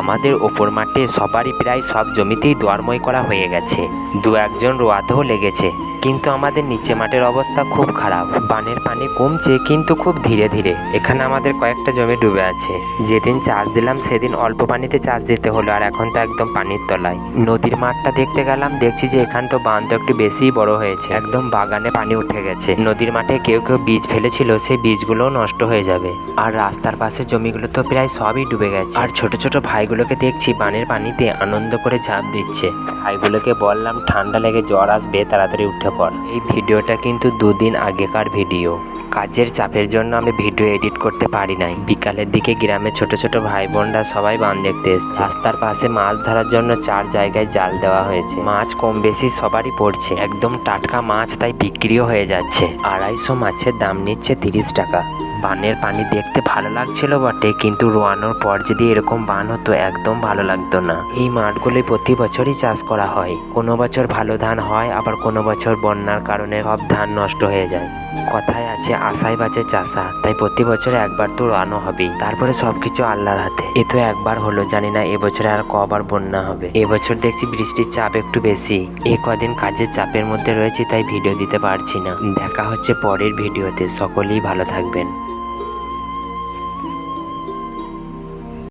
আমাদের ওপর মাঠে সবারই প্রায় সব জমিতেই দোয়ারময় করা হয়ে গেছে। দু একজন রোয়াতেও লেগেছে। কিন্তু আমাদের নিচে মাঠের অবস্থা খুব খারাপ। বানের পানি কমছে কিন্তু খুব ধীরে ধীরে। এখানে আমাদের কয়েকটা জমি ডুবে আছে। যেদিন চাষ দিলাম, সেদিন অল্প পানিতে চাষ দিতে হলো আর এখন তো একদম পানির তলায়। নদীর মাঠটা দেখতে গেলাম, দেখছি যে এখান তো বাঁধ তো একটু বেশিই বড় হয়েছে। একদম বাগানে পানি উঠে গেছে। নদীর মাঠে কেউ কেউ বীজ ফেলেছিল, সেই বীজগুলোও নষ্ট হয়ে যাবে। আর রাস্তার পাশে জমিগুলো তো প্রায় সবই ডুবে গেছে। আর ছোট ছোট ভাইগুলোকে দেখছি বানের পানিতে আনন্দ করে ঝাঁপ দিচ্ছে। ভাইগুলোকে বললাম, ঠান্ডা লেগে জ্বর আসবে, তাড়াতাড়ি উঠে পড় এই ভিডিওটা কিন্তু দুদিন আগেকার ভিডিও। কাজের চাপের জন্য আমি ভিডিও এডিট করতে পারি নাই। বিকালের দিকে গ্রামে ছোট ছোট ভাই বোনরা সবাই বান দেখতে এসছে। রাস্তার পাশে মাছ ধরার জন্য চার জায়গায় জাল দেওয়া হয়েছে। মাছ কম বেশি সবারই পড়ছে। একদম টাটকা মাছ তাই বিক্রিও হয়ে যাচ্ছে। আড়াইশো মাছের দাম নিচ্ছে তিরিশ টাকা। বানের পানি দেখতে ভালো লাগছিল বটে, কিন্তু রোয়ানোর পর যদি এরকম বান হতো, একদম ভালো লাগতো না। এই মাঠগুলি প্রতি বছরই চাষ করা হয়। কোনো বছর ভালো ধান হয়, আবার কোনো বছর বন্যার কারণে সব ধান নষ্ট হয়ে যায়। কথায় আছে আশায় বাঁচে চাষা, তাই প্রতি বছর একবার তো রানো হবেই। তারপরে সবকিছু আল্লাহর হাতে। এ তো একবার হলো, জানি না এবছরে আর কবার বন্যা হবে। এবছর দেখছি বৃষ্টির চাপ একটু বেশি। এ কদিন কাজের চাপের মধ্যে রয়েছে, তাই ভিডিও দিতে পারছি না। দেখা হচ্ছে পরের ভিডিওতে, সকলেই ভালো থাকবেন।